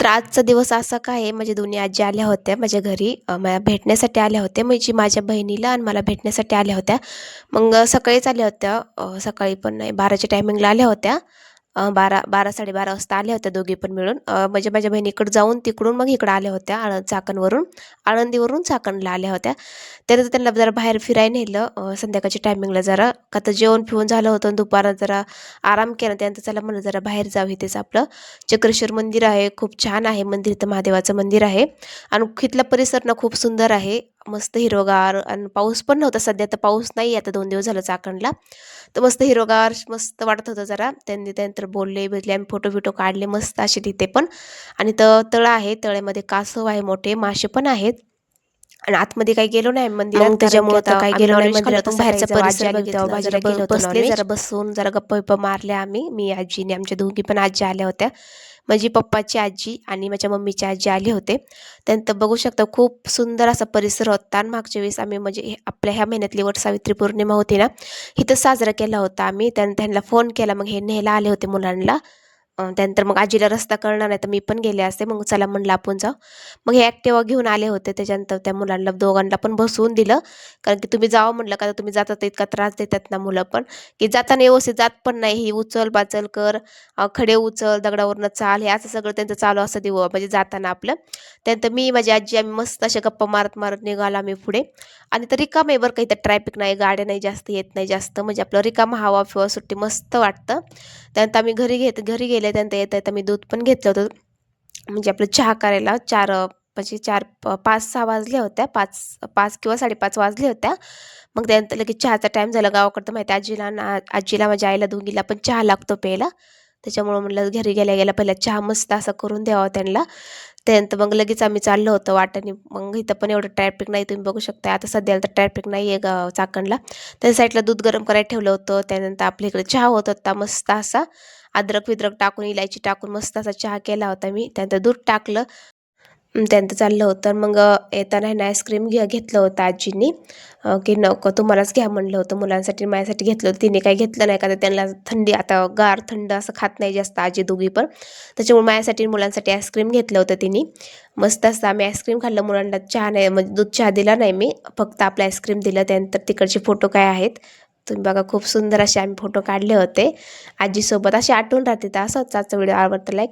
तर आजचा दिवस असा काय आहे म्हणजे दोन्ही आजी आल्या होत्या माझ्या घरी मला भेटण्यासाठी आल्या होत्या म्हणजे माझ्या बहिणीला आणि मला भेटण्यासाठी आल्या होत्या. मग सकाळीच आल्या होत्या सकाळी पण नाही बाराच्या टायमिंगला आल्या होत्या. बारा बारा साडेबारा वाजता आल्या होत्या दोघी पण मिळून. म्हणजे माझ्या बहिणीकडे जाऊन तिकडून मग इकडं आल्या होत्या आळ चाकणवरून आळंदीवरून चाकणला आल्या होत्या. त्यानंतर त्यांना जरा बाहेर फिरायला नेलं. संध्याकाळच्या टायमिंगला जरा का तर जेवण फिवून झालं होतं आणि जरा आराम केला त्यानंतर चला म्हणलं जरा बाहेर जाऊ इथेच आपलं. चक्रेश्वर मंदिर आहे खूप छान आहे मंदिर इथं महादेवाचं मंदिर आहे. आणि तिथला परिसर ना खूप सुंदर आहे. मस्त हिरवगार आणि पाऊस पण नव्हता सध्या तर पाऊस नाही आता दोन दिवस झालं चाकणला. तर मस्त हिरवगार मस्त वाटत होतं जरा. त्यांनी त्यानंतर बोलले भेटले आम्ही फोटो बिटो काढले मस्त असे तिथे पण. आणि तर तळं आहे तळ्यामध्ये कासव आहे मोठे मासे पण आहेत. आणि आतमध्ये काही गेलो नाही मंदिरात त्याच्यामुळे काही गेलो नाही. मंदिरात बाहेरचा परिसर बघितला जरा ब- बसले जरा बसून जरा गप्पा बिप्पा मारल्या आम्ही मी आजीने आमच्या दोघी पण आजी आल्या होत्या. माझी पप्पाची आजी आणि माझ्या मम्मीची आजी आली होते. त्यानंतर बघू शकता खूप सुंदर असा परिसर होता. आणि मागच्या वेळेस आम्ही म्हणजे आपल्या ह्या महिन्यातली वट सावित्री पौर्णिमा होती ना इथं साजरा केला होता आम्ही. त्यानंतर त्यांना फोन केला मग हे न्यायला आले होते मुलांना. त्यानंतर मग आजीला रस्ता करणार नाही तर मी पण गेले असते. मग चला म्हणलं आपण जाऊ. मग हे ॲक्टिवा घेऊन आले होते. त्याच्यानंतर त्या मुलांना दोघांना पण बसवून दिलं. कारण की तुम्ही जावं म्हटलं का तर तुम्ही जातात तर इतका त्रास देतात ना मुलं पण. की जाताना व्यवस्थित जात पण नाही. ही उचल बाचल कर खडे उचल दगडावरनं चाल हे असं सगळं त्यांचं चालू असं देऊ म्हणजे जाताना आपलं. त्यानंतर मी माझी आजी आम्ही मस्त अशा गप्पा मारत मारत निघालो आम्ही पुढे. आणि तर रिकाम आहे बरं काही तर ट्रॅफिक नाही गाड्या नाही जास्त येत नाही जास्त. म्हणजे आपलं रिकाम हवा फिवा सुट्टी मस्त वाटतं. त्यानंतर आम्ही घरी घेत घरी गेले त्यानंतर येता येता मी दूध पण घेतलं होतं. म्हणजे आपलं चहा करायला चार म्हणजे चार प पाच सहा वाजल्या होत्या. पाच पाच किंवा साडेपाच वाजल्या होत्या. मग त्यानंतर लगेच चहाचा टाईम झाला. गावाकडं माहिती आजीला ना आजीला माझ्या आईला दोघीला पण चहा लागतो प्यायला. त्याच्यामुळं म्हटलं घरी गेल्या गेल्या पहिला चहा मस्त असा करून द्यावा त्यांना. त्यानंतर मग लगेच आम्ही चाललो होतो वाटाने मग इथं पण एवढं ट्रॅफिक नाही तुम्ही बघू शकता आता सध्याला तर ट्रॅफिक नाही आहे गाव चाकणला. त्या साईडला दूध गरम करायला ठेवलं होतं. त्यानंतर आपल्या इकडे चहा होत होता मस्त असा. अद्रक विद्रक टाकून इलायची टाकून मस्त असा चहा केला होता मी. त्यानंतर दूध टाकलं. त्यांचं चाललं होतं. मग येताना आहे ना आईस्क्रीम घे घेतलं होतं आजीनी. की नको तुम्हालाच घ्या म्हणलं होतं. मुलांसाठी माझ्यासाठी घेतलं होतं. तिने काही घेतलं नाही का? तर त्यांना थंडी आता गार थंड असं खात नाही जास्त आजी दोघी पण. त्याच्यामुळे माझ्यासाठी मुलांसाठी आईस्क्रीम घेतलं होतं तिने. मस्त असतं आम्ही आईस्क्रीम खाल्लं. मुलांना चहा नाही म्हणजे दूध चहा दिला नाही मी. फक्त आपलं आईस्क्रीम दिलं त्यानंतर तिकडचे फोटो काय आहेत? तुम्ही बघा खूप सुंदर असे आम्ही फोटो काढले होते. आजीसोबत असे आठवून राहते. तर असं आजचा व्हिडिओ आवडतं लाईक